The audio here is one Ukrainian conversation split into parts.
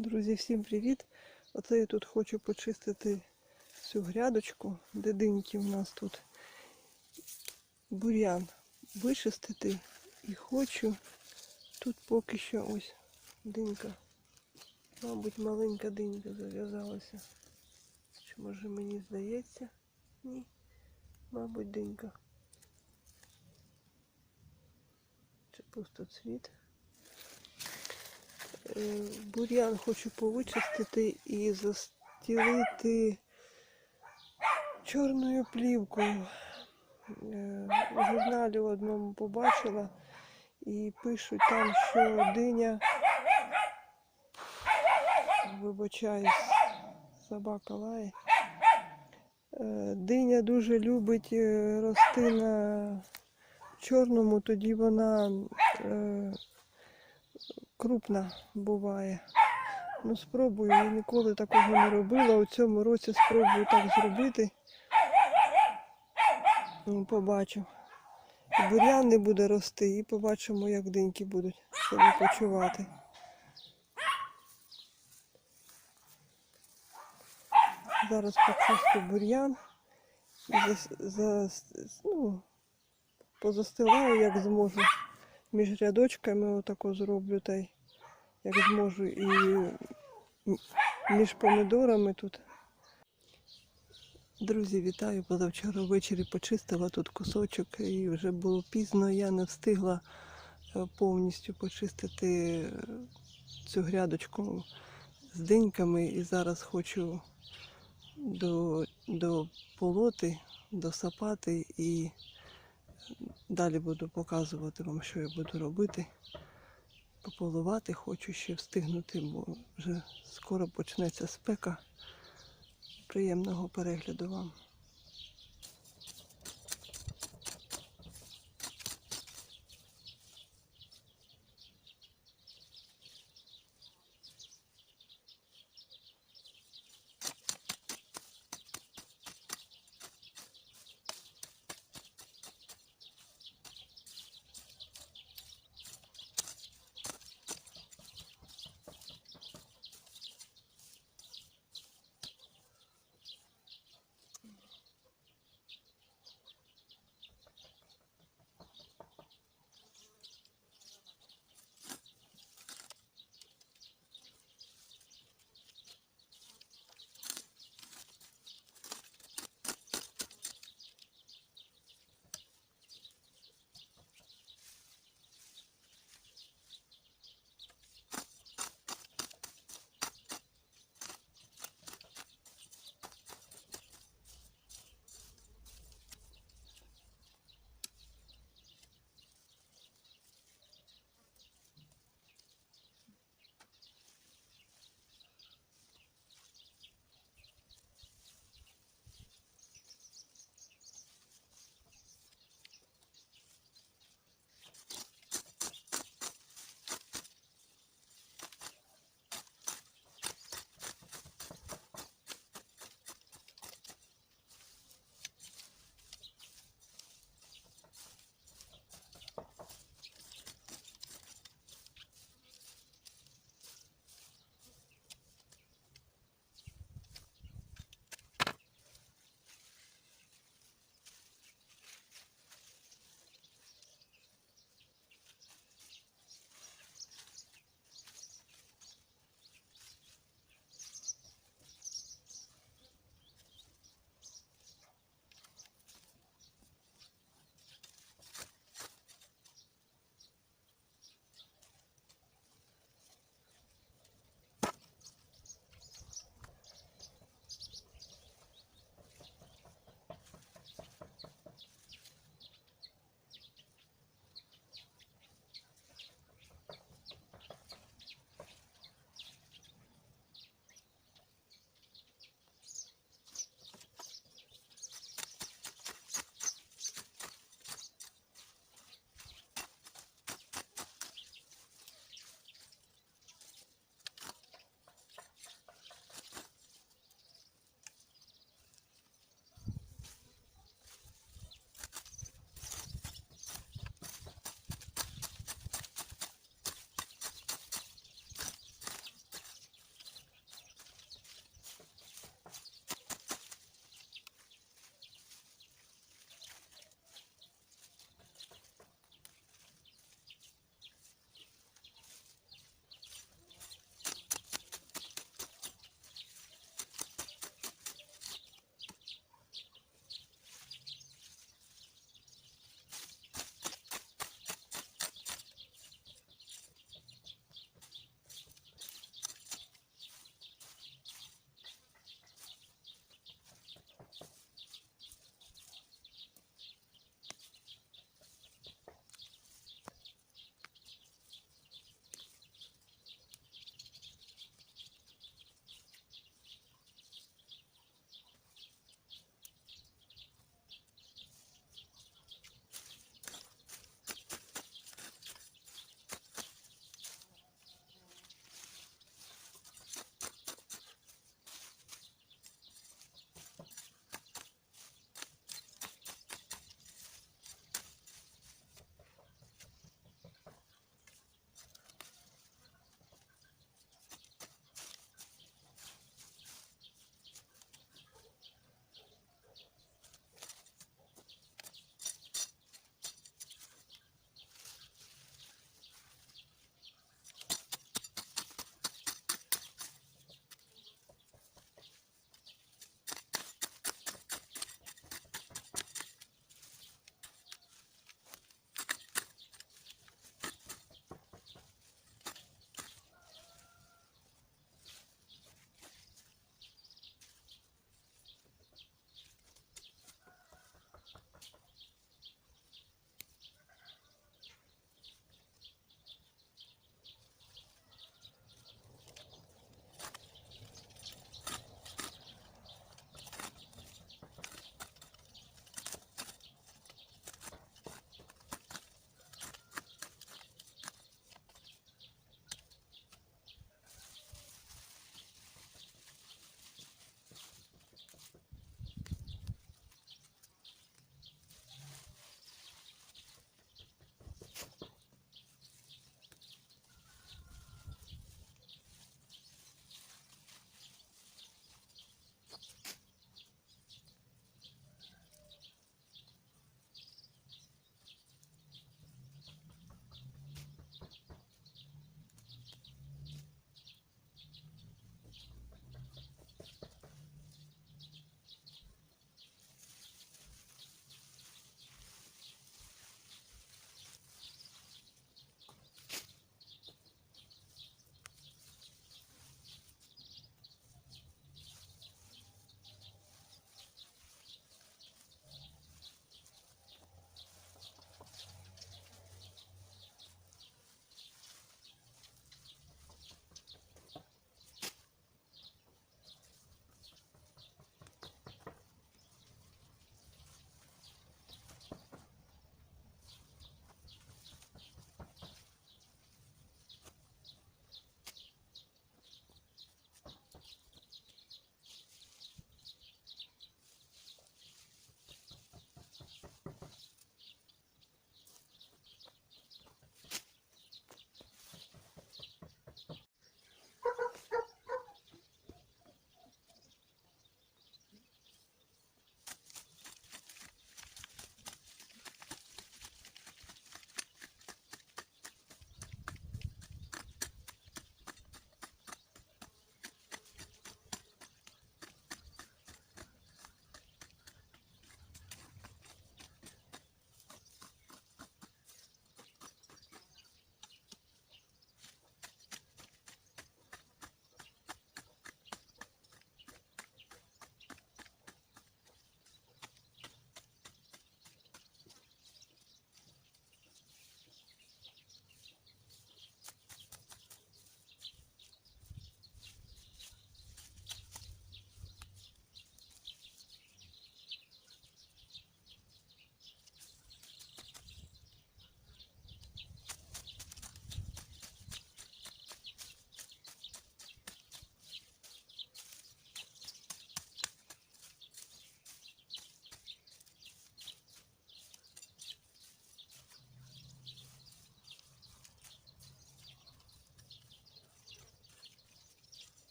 Друзі, всім привіт! Оце я тут хочу почистити цю грядочку, де диньки у нас тут бур'ян вичистити. І хочу тут поки що ось динька. Мабуть, маленька динька зав'язалася. Чи може мені здається? Ні. Мабуть, динька. Чи пустоцвіт. Е, бур'ян хочу повичистити і застілити чорною плівкою. Е, У журналі одному побачила і пишуть там, що диня, вибачаюсь, собака лає. Е, Диня дуже любить е, рости на чорному, тоді вона е, крупна буває. Ну, спробую, я ніколи такого не робила. У цьому році спробую так зробити. Ну, побачу. Бур'ян не буде рости, і побачимо, як диньки будуть себе почувати. Зараз почистю бур'ян і зас, зас, ну, позастилаю, як зможу. Між рядочками отако зроблю та й як зможу і між помідорами тут. Друзі, вітаю! Позавчора ввечері почистила тут кусочок і вже було пізно. Я не встигла е, повністю почистити е, цю грядочку з диньками і зараз хочу до, дополоти, досапати і далі буду показувати вам, що я буду робити. Пополувати хочу ще встигнути, бо вже скоро почнеться спека. Приємного перегляду вам.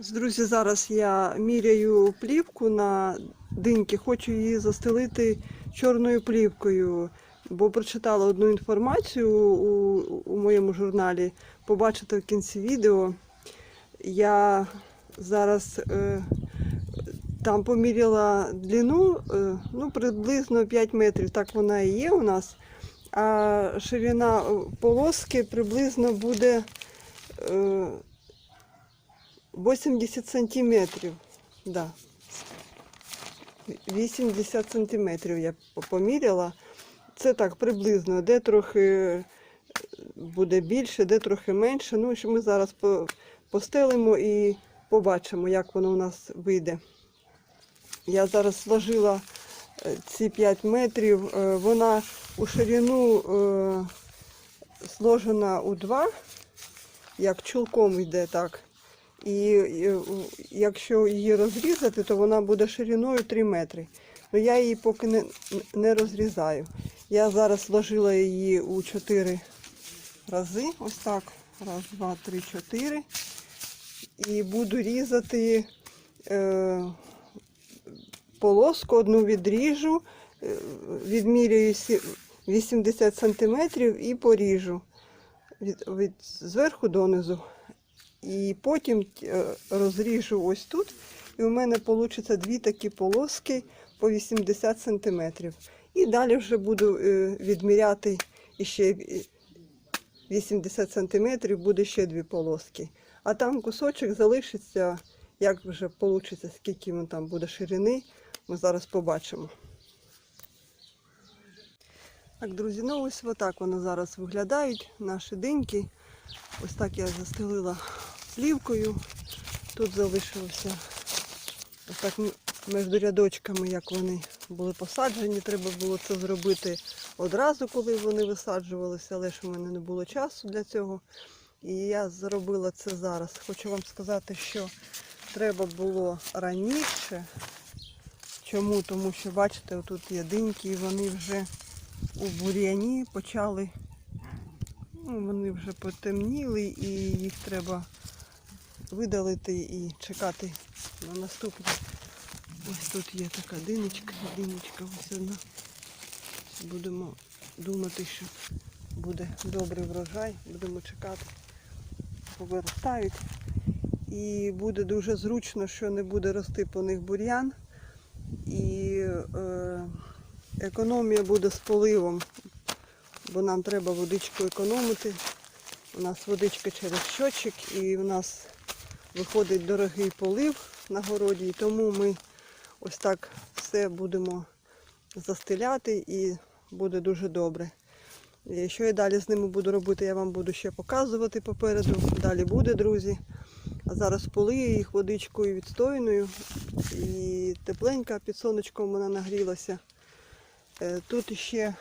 Друзі, зараз я міряю плівку на диньки, хочу її застелити чорною плівкою, бо прочитала одну інформацію у, у моєму журналі. Побачите в кінці відео. Я зараз е, там поміряла длину, е, ну, приблизно 5 метрів, так вона і є у нас. А ширина полоски приблизно буде. Е, 80 сантиметрів. Да. 80 сантиметрів я поміряла. Це так приблизно, де трохи е, буде більше, де трохи менше. Ну, що ми зараз постелимо і побачимо, як воно у нас вийде. Я зараз сложила е, ці 5 метрів. Е, Вона у ширину сложена у 2, як чулком йде так. І якщо її розрізати, то вона буде шириною 3 метри. Ну я її поки не, не розрізаю. Я зараз сложила її у 4 рази. Ось так. Раз, два, три, чотири. І буду різати е, полоску, одну відріжу, е, відміряю сі- 80 сантиметрів і поріжу від, від зверху донизу. І потім е, розріжу ось тут. І у мене вийде дві такі полоски по 80 см. І далі вже буду е, відміряти іще е, 80 см, буде ще дві полоски. А там кусочок залишиться, як вже вийде, скільки він там буде ширини, ми зараз побачимо. Так, друзі, ну ось отак вони зараз виглядають, наші диньки. Ось так я застелила плівкою. Тут залишилося так між рядочками, як вони були посаджені. Треба було це зробити одразу, коли вони висаджувалися, але ж у мене не було часу для цього. І я зробила це зараз. Хочу вам сказати, що треба було раніше. Чому? Тому що, бачите, тут є вони вже у бур'яні почали Ну, вони вже потемніли і їх треба видалити і чекати на наступне. Ось тут є така диночка, диночка ось одна. Будемо думати, що буде добрий врожай, будемо чекати, повиростають. І буде дуже зручно, що не буде рости по них бур'ян. І е, економія буде з поливом бо нам треба водичку економити. У нас водичка через щочик і у нас виходить дорогий полив на городі, і тому ми ось так все будемо застеляти і буде дуже добре. І Що я далі з ними буду робити, я вам буду ще показувати попереду. Далі буде, друзі. А зараз полию їх водичкою відстойною. І тепленька під сонечком вона нагрілася. Е, Тут ще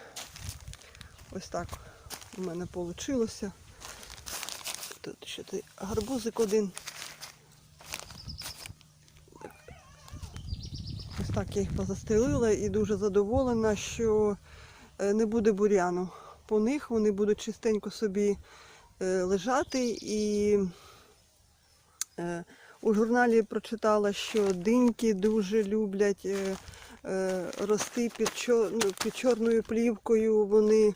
Ось так у мене вийшло. Тут ще гарбузик один. Ось так я їх позастелила і дуже задоволена, що е, не буде бур'яну. По них вони будуть чистенько собі е, лежати. І е, у журналі прочитала, що диньки дуже люблять рости ну, під чорною плівкою. Вони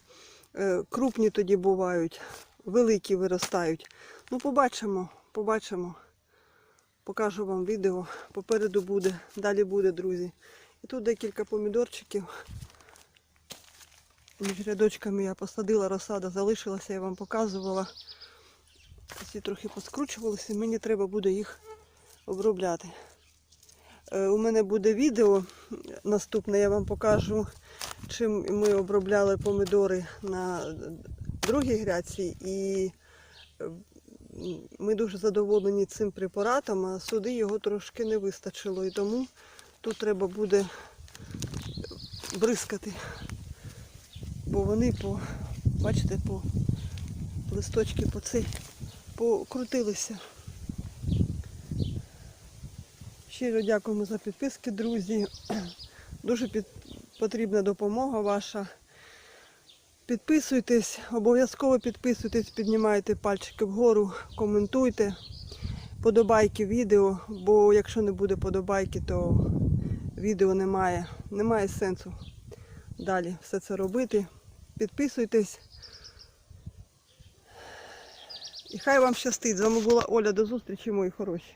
крупні тоді бувають, великі виростають. Ну, побачимо, побачимо. Покажу вам відео. Попереду буде, далі буде, друзі. І тут декілька помідорчиків. Між рядочками я посадила, розсада залишилася, я вам показувала. Всі трохи поскручувалися, мені треба буде їх обробляти. Е, У мене буде відео наступне, я вам покажу, чим ми обробляли помідори на другій грядці. І е, ми дуже задоволені цим препаратом, а сюди його трошки не вистачило. І тому тут треба буде бризкати. Бо вони по, бачите, по листочки по цей покрутилися. Щиро дякуємо за підписки, друзі. Дуже під... потрібна допомога ваша. Підписуйтесь, обов'язково підписуйтесь, піднімайте пальчики вгору, коментуйте. подобайки відео, бо якщо не буде подобайки, то відео немає. Немає сенсу далі все це робити. Підписуйтесь. І хай вам щастить. З вами була Оля. До зустрічі, мої хороші.